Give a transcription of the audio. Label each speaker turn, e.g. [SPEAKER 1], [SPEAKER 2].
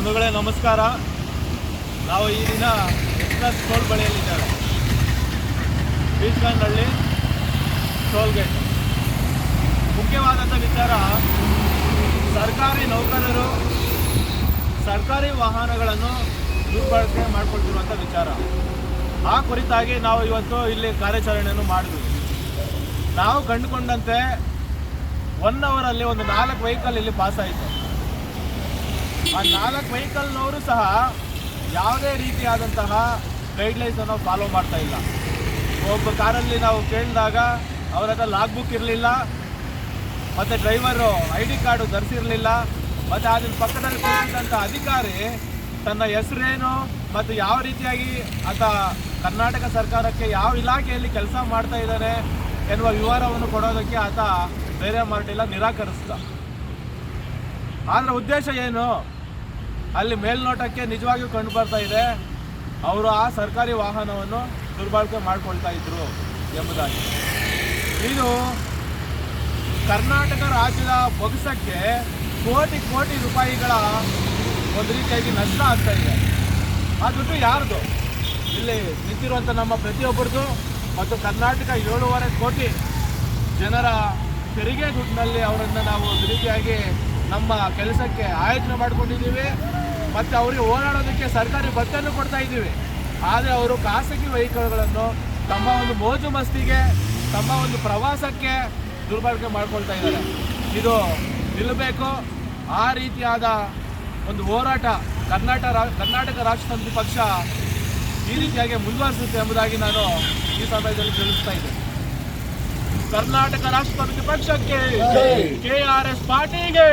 [SPEAKER 1] ಬಂಧುಗಳೇ, ನಮಸ್ಕಾರ. ನಾವು ಈ ದಿನ ಎಕ್ಸ್ಪ್ರೆಸ್ ಟೋಲ್ ಬಳಿಯಲ್ಲಿದ್ದೇವೆ. ಬೀಚ್ಗಂಡಹಳ್ಳಿ ಟೋಲ್ ಗೇಟ್ ಮುಖ್ಯವಾದಂಥ ವಿಚಾರ, ಸರ್ಕಾರಿ ನೌಕರರು ಸರ್ಕಾರಿ ವಾಹನಗಳನ್ನು ದುರ್ಬಳಕೆ ಮಾಡಿಕೊಳ್ತಿರುವಂಥ ವಿಚಾರ. ಆ ಕುರಿತಾಗಿ ನಾವು ಇವತ್ತು ಇಲ್ಲಿ ಕಾರ್ಯಾಚರಣೆಯನ್ನು ಮಾಡಿದ್ವಿ. ನಾವು ಕಂಡುಕೊಂಡಂತೆ ಒನ್ ಅವರಲ್ಲಿ ಒಂದು ನಾಲ್ಕು ವೆಹಿಕಲ್ ಇಲ್ಲಿ ಪಾಸ್ ಆಯಿತು ಆ ನಾಲ್ಕು ವೆಹಿಕಲ್ನವರು ಸಹ ಯಾವುದೇ ರೀತಿಯಾದಂತಹ ಗೈಡ್ಲೈನ್ಸ್ ಅನ್ನು ಫಾಲೋ ಮಾಡ್ತಾ ಇಲ್ಲ. ಒಬ್ಬ ಕಾರಲ್ಲಿ ನಾವು ಕೇಳಿದಾಗ ಅವರ ಹತ್ರ ಲಾಗ್ ಬುಕ್ ಇರಲಿಲ್ಲ, ಮತ್ತು ಡ್ರೈವರು ಐ ಡಿ ಕಾರ್ಡು ಧರಿಸಿರಲಿಲ್ಲ, ಮತ್ತು ಅದರ ಪಕ್ಕದಲ್ಲಿ ಕೂತಿದ್ದಂಥ ಅಧಿಕಾರಿ ತನ್ನ ಹೆಸರೇನು ಮತ್ತು ಯಾವ ರೀತಿಯಾಗಿ ಆತ ಕರ್ನಾಟಕ ಸರ್ಕಾರಕ್ಕೆ ಯಾವ ಇಲಾಖೆಯಲ್ಲಿ ಕೆಲಸ ಮಾಡ್ತಾ ಇದ್ದಾನೆ ಎನ್ನುವ ವಿವರವನ್ನು ಕೊಡೋದಕ್ಕೆ ಆತ ಬೇರೆ ಮಾಡಲಿಲ್ಲ ನಿರಾಕರಿಸ್ತ ಆದರೆ ಉದ್ದೇಶ ಏನು? ಅಲ್ಲಿ ಮೇಲ್ನೋಟಕ್ಕೆ ನಿಜವಾಗಿಯೂ ಕಂಡು ಬರ್ತಾ ಇದೆ. ಅವರು ಆ ಸರ್ಕಾರಿ ವಾಹನವನ್ನು ದುರ್ಬಳಕೆ ಮಾಡಿಕೊಳ್ತಾ ಇದ್ರು ಎಂಬುದಾಗಿ. ಇದು ಕರ್ನಾಟಕ ರಾಜ್ಯದ ಬೊಗಸಕ್ಕೆ ಕೋಟಿ ಕೋಟಿ ರೂಪಾಯಿಗಳ ಒಂದು ರೀತಿಯಾಗಿ ನಷ್ಟ ಆಗ್ತಾ ಇದೆ. ಆ ದುಡ್ಡು ಯಾರ್ದು? ಇಲ್ಲಿ ನಿಂತಿರುವಂಥ ನಮ್ಮ ಪ್ರತಿಯೊಬ್ಬರದು ಮತ್ತು ಕರ್ನಾಟಕ ಏಳೂವರೆ ಕೋಟಿ ಜನರ ತೆರಿಗೆ ದುಡ್ಡಿನಲ್ಲಿ ಅವರನ್ನು ನಾವು ಒಂದು ರೀತಿಯಾಗಿ ನಮ್ಮ ಕೆಲಸಕ್ಕೆ ಆಯೋಜನೆ ಮಾಡಿಕೊಂಡಿದ್ದೀವಿ. ಮತ್ತು ಅವರಿಗೆ ಓಡಾಡೋದಕ್ಕೆ ಸರ್ಕಾರಿ ಬಸ್ಸನ್ನು ಕೊಡ್ತಾ ಇದ್ದೀವಿ. ಆದರೆ ಅವರು ಖಾಸಗಿ ವೆಹಿಕಲ್ಗಳನ್ನು ತಮ್ಮ ಒಂದು ಮೋಜು ಮಸ್ತಿಗೆ, ತಮ್ಮ ಒಂದು ಪ್ರವಾಸಕ್ಕೆ ದುರ್ಬಳಕೆ ಮಾಡ್ಕೊಳ್ತಾ ಇದ್ದಾರೆ. ಇದು ನಿಲ್ಲಬೇಕು ಆ ರೀತಿಯಾದ ಒಂದು ಹೋರಾಟ ಕರ್ನಾಟಕ ಕರ್ನಾಟಕ ರಾಷ್ಟ್ರಪತಿ ಪಕ್ಷ ಈ ರೀತಿಯಾಗಿ ಮುಂದುವರಿಸುತ್ತೆ ಎಂಬುದಾಗಿ ನಾನು ಈ ಸಮಯದಲ್ಲಿ ತಿಳಿಸ್ತಾ ಇದ್ದೇನೆ. ಕರ್ನಾಟಕ ರಾಷ್ಟ್ರ ಸಮಿತಿ ಪಕ್ಷಕ್ಕೆ ಕೆ ಆರ್ ಎಸ್ ಪಾರ್ಟಿಗೆ